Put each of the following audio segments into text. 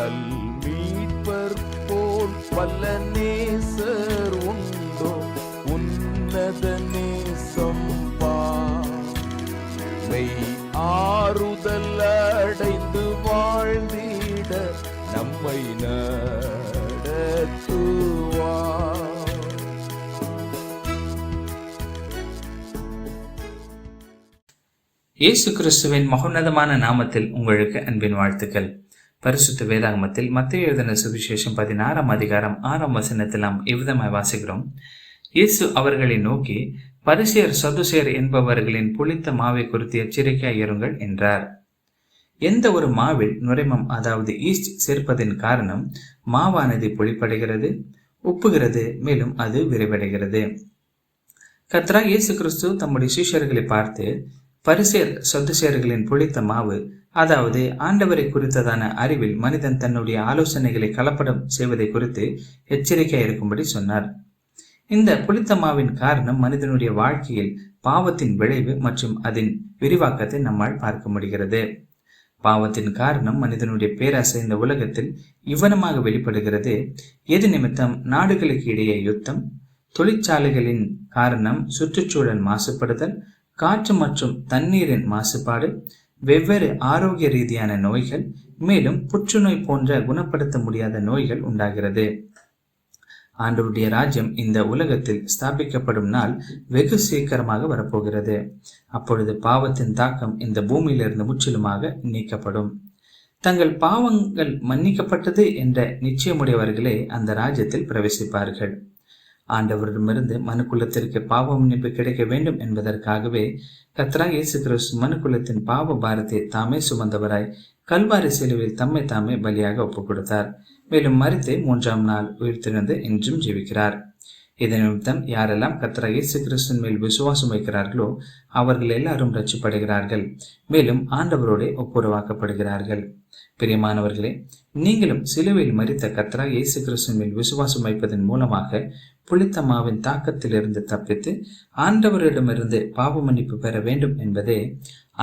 நல் மீட்பர் போல் வல்ல நேசர் உண்டோ? உன்னத நேசம் பாய் ஆறுதல் அடைந்து வாழ்ந்திட நம்மை நடத்துவார் இயேசு கிறிஸ்துவின் மகோன்னதமான நாமத்தில் உங்களுக்கு அன்பின் வாழ்த்துக்கள். பரிசுத்த வேதாகமத்தில் மத்திய எழுதின சுவிசேஷம் பதினாறாம் அதிகாரம் ஆறாம் வசனத்தில் நாம் இவ்விதமாய் வாசிக்கிறோம். இயேசு அவர்களை நோக்கி பரிசியர் சதுசேர் என்பவர்களின் புளித்த மாவை குறித்து எச்சரிக்கையாக இருங்கள் என்றார். எந்த ஒரு மாவில் நுரைமம் அதாவது ஈஸ்ட் சேர்ப்பதின் காரணம் மாவானது புளிப்படைகிறது உப்புகிறது மேலும் அது விரைவடைகிறது. கத்ரா இயேசு கிறிஸ்து தம்முடைய சீஷர்களை பார்த்து பரிசேர் சொத்துசேர்களின் புளித்த மாவு அதாவது ஆண்டவரை குறித்ததான அறிவில் மனிதன் தன்னுடைய ஆலோசனைகளை கலப்படம் செய்வதை குறித்து எச்சரிக்கையாக இருக்கும்படி சொன்னார். இந்த புளித்தமாவின் காரணம் மனிதனுடைய வாழ்க்கையில் பாவத்தின் விளைவு மற்றும் அதன் விரிவாக்கத்தை நம்மால் பார்க்க முடிகிறது. பாவத்தின் காரணம் மனிதனுடைய பேராசை இந்த உலகத்தில் இவ்வனமாக வெளிப்படுகிறது. எது நிமித்தம் நாடுகளுக்கு இடையே யுத்தம் தொழிற்சாலைகளின் காரணம் சுற்றுச்சூழல் மாசுபடுதல் காற்று மற்றும் தண்ணீரின் மாசுபாடு வெவ்வேறு ஆரோக்கிய ரீதியான நோய்கள் மேலும் புற்றுநோய் போன்ற குணப்படுத்த முடியாத நோய்கள் உண்டாகிறது. ஆண்டவருடைய ராஜ்யம் இந்த உலகத்தில் ஸ்தாபிக்கப்படும் நாள் வெகு சீக்கிரமாக வரப்போகிறது. அப்பொழுது பாவத்தின் தாக்கம் இந்த பூமியிலிருந்து முற்றிலுமாக நீக்கப்படும். தங்கள் பாவங்கள் மன்னிக்கப்பட்டது என்ற நிச்சயமுடையவர்களே அந்த ராஜ்யத்தில் பிரவேசிப்பார்கள். ஆண்டவரிடமிருந்து மனுக்குலத்திற்கு பாவ மன்னிப்பு கிடைக்க வேண்டும் என்பதற்காகவே கத்ரா இயேசு கிறிஸ்து மனுக்குலத்தின் பாவ பாரத்தை தாமே சுமந்தவராய் கல்வாரி சிலுவில் தம்மை தாமே பலியாக ஒப்புக் கொடுத்தார் மேலும் மறித்தே மூன்றாம் நாள் உயிர்த்திருந்து இன்றும் ஜீவிக்கிறார். இதன் நிமித்தம் யாரெல்லாம் கத்ரா இயேசு கிறிஸ்தன் மேல் விசுவாசம் வைக்கிறார்களோ அவர்கள் எல்லாரும் ரட்சிப்படுகிறார்கள். மேலும் ஆண்டவரோடே ஒப்புரவாக்கப்படுகிறார்கள். பிரியமானவர்களே நீங்களும் சிலுவையில் மறித்த கத்ரா இயேசு கிறிஸ்தன் மேல் விசுவாசம் வைப்பதன் மூலமாக புளித்த மாவின் தாக்கத்திலிருந்து தப்பித்து ஆண்டவரிடமிருந்து பாவ மன்னிப்பு பெற வேண்டும் என்பதே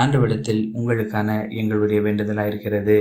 ஆண்டவரிடத்தில் உங்களுக்கான எங்களுடைய வேண்டுதலாயிருக்கிறது.